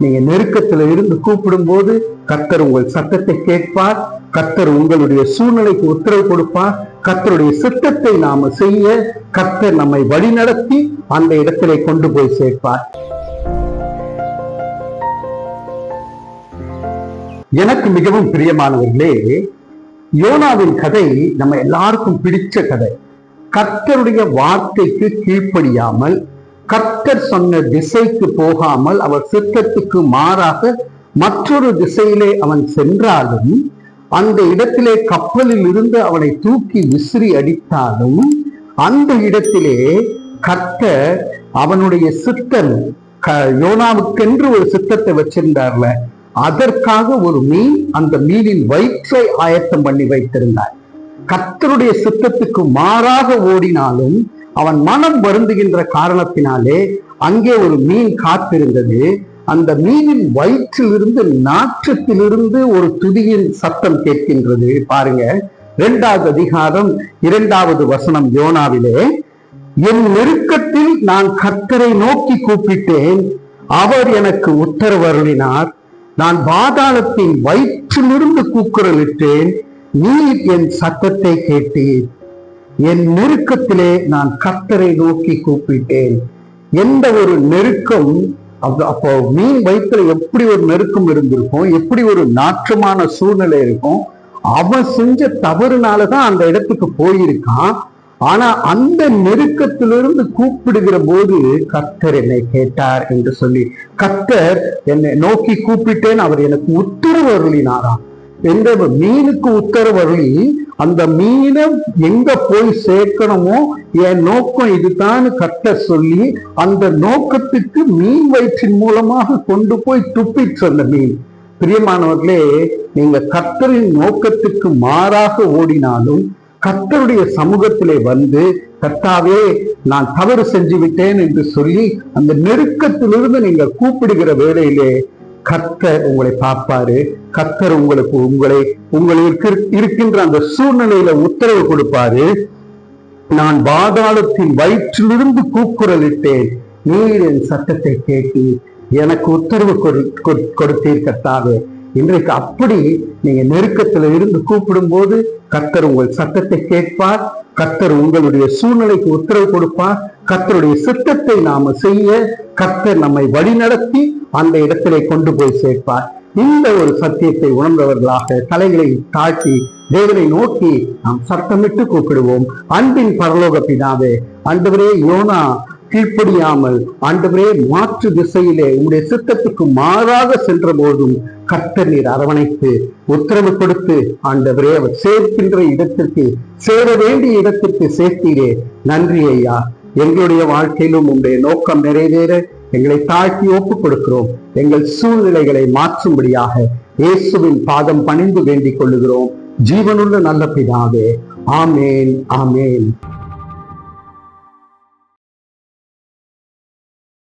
நீங்க நெருக்கத்துல இருந்து கூப்பிடும் போது கர்த்தர் உங்கள் சத்தத்தை கேட்பார் கர்த்தர் உங்களுடைய சூழ்நிலைக்கு உத்தரவு கொடுப்பார் கர்த்தருடைய சித்தத்தை நாம செய்ய கர்த்தர் நம்மை வழிநடத்தி அந்த இடத்திலே கொண்டு போய் சேர்ப்பார். எனக்கு மிகவும் பிரியமானவர்களே யோனாவின் கதை நம்ம எல்லாருக்கும் பிடிச்ச கதை. கர்த்தருடைய வார்த்தைக்கு கீழ்ப்படியாமல் கர்த்தர் சொன்ன திசைக்கு போகாமல் அவர் சித்தத்துக்கு மாறாக மற்றொரு திசையிலே அவன் சென்றாலும் அந்த இடத்திலே கப்பலில் இருந்து அவனை தூக்கி விசிறி அடித்தாலும் அந்த இடத்திலே கர்த்தர் அவனுடைய சித்தம் க- யோனாவுக்கென்று ஒரு சித்தத்தை வச்சிருந்தார்ல அதற்காக ஒரு மீன் அந்த மீனின் வயிற்றை ஆயத்தம் பண்ணி வைத்திருந்தார். கர்த்தருடைய சித்தத்துக்கு மாறாக ஓடினாலும் அவன் மனம் வருந்துகின்ற காரணத்தினாலே அங்கே ஒரு மீன் காத்திருந்தது. அந்த மீனின் வயிற்றிலிருந்து நாற்றத்திலிருந்து ஒரு துதியின் சத்தம் கேட்கின்றது. பாருங்க. இரண்டாவது அதிகாரம் இரண்டாவது வசனம் யோனாவிலே என் நெருக்கத்தில் நான் கத்தரை நோக்கி கூப்பிட்டேன். அவர் எனக்கு உத்தரவருளினார் நான் பாதாளத்தின் வயிற்றிலிருந்து கூக்குரலிட்டேன். நீர் என் சத்தத்தை கேட்டீர். என் நெருக்கத்திலே நான் கத்தரை நோக்கி கூப்பிட்டேன். எந்த ஒரு நெருக்கம் அப்போ மீன் வயிற்றுல எப்படி ஒரு நெருக்கம் இருந்திருக்கும் எப்படி ஒரு நாற்றமான சூழ்நிலை இருக்கும் அவன் செஞ்ச தவறுனாலதான் அந்த இடத்துக்கு போயிருக்கான். ஆனா அந்த நெருக்கத்திலிருந்து கூப்பிடுகிற போது கர்த்தர் என்னை கேட்டார் என்று சொல்லி கத்தர் என்னை நோக்கி கூப்பிட்டேன் அவர் எனக்கு உத்தரவு அருளினாராம் எந்த மீனுக்கு உத்தரவு அருளி அந்த மீனை எங்க போய் சேர்க்கணுமோ என் நோக்கம் இதுதான் கட்ட சொல்லி அந்த நோக்கத்துக்கு மீன் வயிற்றின் மூலமாக கொண்டு போய் துப்பிச்சு அந்த மீன். பிரியமானவர்களே நீங்க கர்த்தரின் நோக்கத்துக்கு மாறாக ஓடினாலும் கர்த்தருடைய சமூகத்திலே வந்து கர்த்தாவே நான் தவறு செஞ்சு விட்டேன் என்று சொல்லி அந்த நெருக்கத்திலிருந்து நீங்க கூப்பிடுகிற வேளையிலே கத்தர் உங்களை பார்ப்பாரு. கத்தர் உங்களுக்கு உங்களை உங்களுக்கு இருக்கின்ற அந்த சூழ்நிலையில உத்தரவு கொடுப்பாரு. நான் பாதாளத்தின் வயிற்றிலிருந்து கூக்குரலிட்டேன். நீர் என் சட்டத்தை கேட்டு எனக்கு உத்தரவு கொடு- கொடுத்தீர் இன்றைக்கு அப்படி நீங்க நெருக்கத்துல இருந்து கூப்பிடும் போது கர்த்தர் உங்கள் சத்தத்தை கேட்பார் கர்த்தர் உங்களுடைய சூழ்நிலைக்கு உத்தரவு கொடுப்பார் கர்த்தருடைய சித்தத்தை நாம செய்ய கர்த்தர் நம்மை வழிநடத்தி அந்த இடத்திலே கொண்டு போய் சேர்ப்பார். இந்த ஒரு சத்தியத்தை உணர்ந்தவர்களாக தலைகளை தாழ்த்தி தேவனை நோக்கி நாம் சத்தமிட்டு கூப்பிடுவோம். அன்பின் பரலோக பிதாவே ஆண்டவரே யோனா கீழ்ப்படியாமல் ஆண்டவரே மாற்று திசையிலே உங்களுடைய சித்தத்துக்கு மாறாக சென்ற போதும் கர்த்தர் நீர் அரவணைத்து உத்தரவு கொடுத்து ஆண்டவரே அவர் சேர்க்கின்ற இடத்திற்கு சேர வேண்டிய இடத்திற்கு சேர்த்தீரே. நன்றி ஐயா. எங்களுடைய வாழ்க்கையிலும் உங்களுடைய நோக்கம் நிறைவேற எங்களை தாழ்த்தி ஒப்புக் கொடுக்கிறோம் எங்கள் சூழ்நிலைகளை மாற்றும்படியாக இயேசுவின் பாதம் பணிந்து வேண்டிக் கொள்ளுகிறோம். ஜீவனுள்ள நல்ல பிதாவே. ஆமேன் ஆமேன்.